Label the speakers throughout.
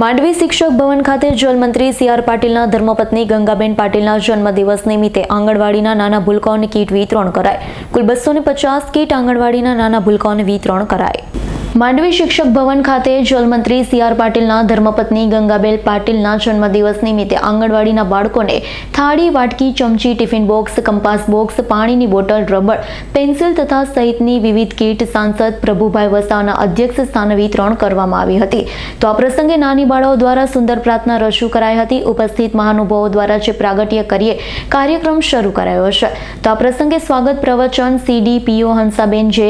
Speaker 1: માંડવી શિક્ષક ભવન ખાતે જલમંત્રી C R પાટીલના ધર્મપત્ની ગંગાબેન પાટીલના જન્મદિવસ નિમિત્તે આંગણવાડીના નાના ભૂલકાઓને કીટ વિતરણ કરાય કુલ બસો પચાસ કીટ આંગણવાડીના નાના ભૂલકાઓને વિતરણ કરાય માંડવી શિક્ષક ભવન ખાતે જલમંત્રી સી આર પાટીલના ધર્મપત્ની ગંગાબેન પાટીલના જન્મદિવસ નિમિત્તે આંગણવાડીના બાળકોને થાળી, વાટકી, ચમચી, ટિફિન બોક્સ, કંપાસ બોક્સ, પાણીની બોટલ, રબર, પેન્સિલ તથા સહિતની વિવિધ કીટ સાંસદ પ્રભુભાઈ વસાવાના અધ્યક્ષ સ્થાને વિતરણ કરવામાં આવી હતી. તો આ પ્રસંગે નાની બાળાઓ દ્વારા સુંદર પ્રાર્થના રજૂ કરાઈ હતી. ઉપસ્થિત મહાનુભાવો દ્વારા જે પ્રાગટ્ય કરીએ, કાર્યક્રમ શરૂ કરાયો છે તો આ પ્રસંગે સ્વાગત પ્રવચન સીડીપીઓ હંસાબેન જે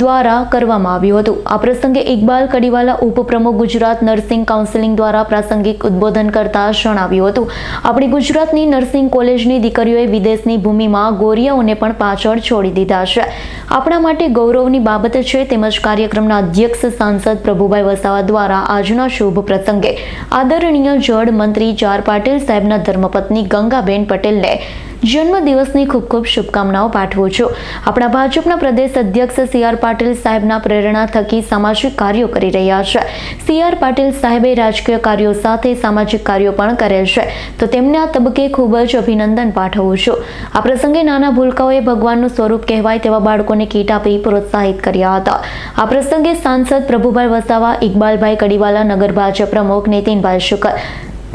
Speaker 1: દ્વારા કરવામાં આવ્યું હતું. આ પ્રસંગે ઇકબાલ કડીવાલા ઉપપ્રમુખ ગુજરાત નર્સિંગ કાઉન્સિલિંગ દ્વારા પ્રાસંગિક ઉદ્બોધન કરતા જણાવ્યું હતું. આપણી ગુજરાતની નર્સિંગ કોલેજની દીકરીઓએ વિદેશની ભૂમિમાં ગોરિયાઓને પણ પાછળ છોડી દીધા છે. આપણા માટે ગૌરવની બાબત છે તેમજ કાર્યક્રમના અધ્યક્ષ સાંસદ પ્રભુભાઈ વસાવા દ્વારા આજના શુભ પ્રસંગે આદરણીય જળ મંત્રી ચાર પાટીલ સાહેબના ધર્મપત્ની ગંગાબેન પટેલને જન્મદિવસની ખૂબ ખૂબ શુભકામનાઓ પાઠવું છું. આપણા ભાજપના પ્રદેશ અધ્યક્ષ સી આર પાટીલ સાહેબના પ્રેરણા થકી સામાજિક કાર્યો કરી રહ્યા છે. સી આર પાટીલ સાહેબે રાજકીય કાર્યો સાથે સામાજિક કાર્યો પણ કરેલ છે. તો તેમને આ તબક્કે ખૂબ જ અભિનંદન પાઠવું છું. આ પ્રસંગે નાના ભૂલકાઓએ ભગવાનનું સ્વરૂપ કહેવાય તેવા બાળકોને કીટ આપી પ્રોત્સાહિત કર્યા હતા. આ પ્રસંગે સાંસદ પ્રભુભાઈ વસાવા, ઇકબાલભાઈ કડીવાલા નગર ભાજપ પ્રમુખ નીતિનભાઈ શુકર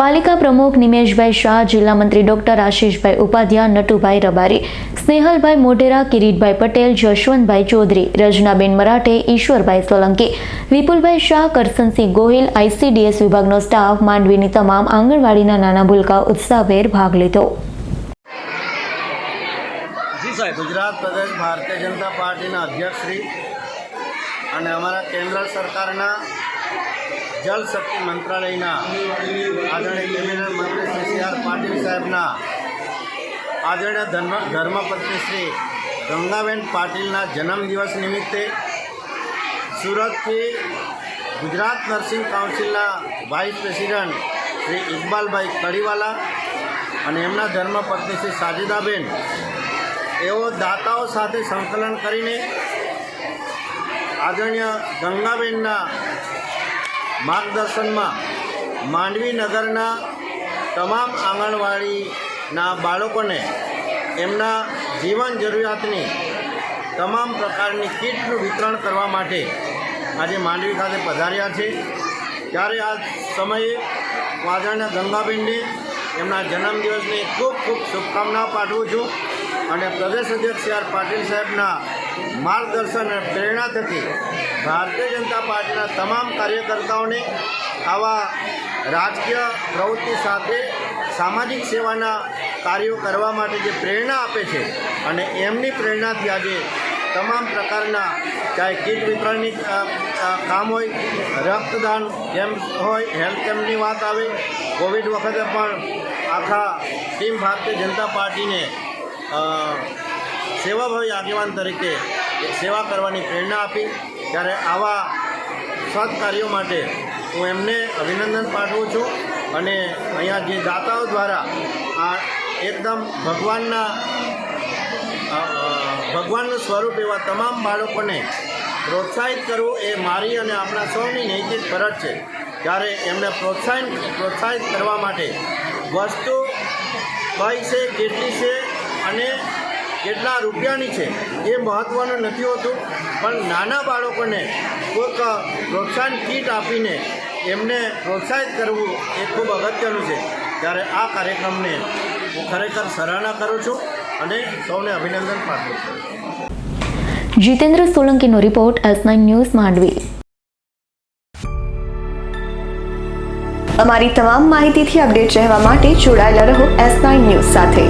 Speaker 1: પાલિકા પ્રમુખ નિમેશભાઈ શાહ, જિલ્લા મંત્રી ડોક્ટર આશીષભાઈ ઉપાધ્યાય, નટુભાઈ રબારી, સ્નેહલભાઈ મોઢેરા, કિરીટભાઈ પટેલ, જશવંતભાઈ ચૌધરી, રજનાબેન મરાઠે, ઈશ્વરભાઈ સોલંકી, વિપુલભાઈ શાહ, કરસનસિંહ ગોહિલ, આઈસીડીએસ વિભાગનો સ્ટાફ, માંડવીની તમામ આંગણવાડીના નાના ભૂલકા ઉત્સાહભેર ભાગ લીધો.
Speaker 2: ગુજરાત પ્રદેશ ભારતીય જનતા પાર્ટીના અધ્યક્ષ શ્રી અને અમારા કેન્દ્ર સરકારના જલ શક્તિ મંત્રાલયના આદરણીય કેબિનેટ મંત્રી શ્રી સી આર પાટીલ સાહેબના આદરણીય ધર્મ ધર્મપત્ની શ્રી ગંગાબેન પાટીલના જન્મદિવસ નિમિત્તે સુરતથી ગુજરાત નર્સિંગ કાઉન્સિલના વાઇસ પ્રેસિડન્ટ શ્રી ઇકબાલભાઈ કડીવાલા અને એમના ધર્મપત્ની શ્રી સાજિદાબેન, એઓ દાતાઓ સાથે સંકલન કરીને આદરણીય ગંગાબેનના માર્ગદર્શનમાં માંડવી નગરના તમામ આંગણવાડીના બાળકોને એમના જીવન જરૂરિયાતની તમામ પ્રકારની કીટનું વિતરણ કરવા માટે આજે માંડવી ખાતે પધાર્યા છે. ત્યારે આ સમયે વાદળના ગંગાબેનને એમના જન્મદિવસની ખૂબ ખૂબ શુભકામના પાઠવું છું. અને પ્રદેશ અધ્યક્ષ સી આર પાટીલ સાહેબના માર્ગદર્શન અને પ્રેરણા થકી ભારતીય જનતા પાર્ટીના તમામ કાર્યકર્તાઓને આવા રાજકીય પ્રવૃત્તિ સાથે સામાજિક સેવાના કાર્યો કરવા માટે જે પ્રેરણા આપે છે અને એમની પ્રેરણાથી આજે તમામ પ્રકારના ચાહે કીટ વિતરણની કામ હોય, રક્તદાન કેમ્પ હોય, હેલ્થ કેમ્પની વાત આવે, કોવિડ વખતે પણ આખા ટીમ ભારતીય જનતા પાર્ટીને સેવાભાવી આગેવાન તરીકે સેવા કરવાની પ્રેરણા આપી. ત્યારે આવા સৎ કાર્યો માટે હું એમને અભિનંદન પાઠવું છું અને અહીંયા જે દાતાઓ દ્વારા આ એકદમ ભગવાનના ભગવાનનું સ્વરૂપ એવા તમામ બાળકોને પ્રોત્સાહિત કરવું એ મારી અને આપણા સૌની નૈતિક ફરજ છે. ત્યારે એમને પ્રોત્સાહન, પ્રોત્સાહિત કરવા માટે વસ્તુ કઈ છે, કેટલી છે અને કેટલા રૂપિયાની છે એ મહત્ત્વનું નથી હોતું. પણ નાના બાળકોને કોઈક પ્રોત્સાહન કીટ આપીને એમને પ્રોત્સાહિત કરવું એ ખૂબ અગત્યનું છે. ત્યારે આ કાર્યક્રમને હું ખરેખર સરાહના કરું છું અને સૌને અભિનંદન પાઠવું છું.
Speaker 1: Jitendra સોલંકીનો report S nine news Mandvi. અમારી તમામ માહિતીથી અપડેટ રહેવા માટે જોડાયેલા રહો એસ નાઇન ન્યૂઝ સાથે.